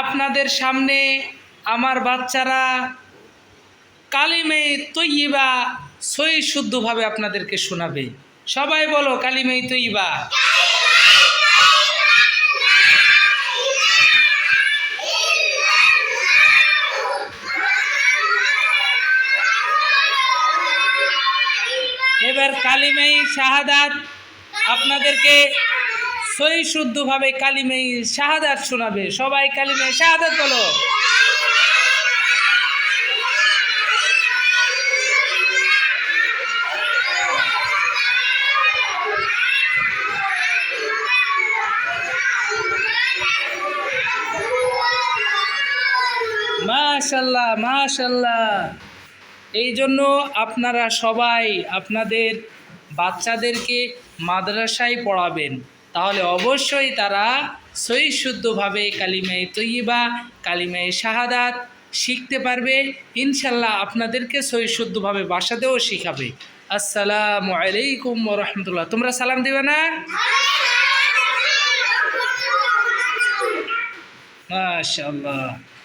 আপনাদের সামনে আমার বাচ্চারা কালিমে তৈবা সই শুদ্ধভাবে আপনাদেরকে শোনাবে। সবাই বলো, কালিমে তৈবা এবার কালিমাই শাহাদাত আপনাদেরকে সই শুদ্ধভাবে কালিমাই শাহাদাত শোনাবে। সবাই কালিমাই শাহাদাত বলো। মাশাল্লাহ মাশাল্লাহ। এই জন্য আপনারা সবাই আপনাদের বাচ্চাদেরকে মাদ্রাসায় পড়াবেন। তাহলে অবশ্যই তারা সই শুদ্ধভাবে কালিমায় তৈবা কালিমায় শাহাদাত শিখতে পারবে। ইনশাল্লাহ আপনাদেরকে সই শুদ্ধভাবে বাসাতেও শিখাবে। আসসালামু আলাইকুম রহমতুল্লাহ। তোমরা সালাম দেবে না? মাশাল্লাহ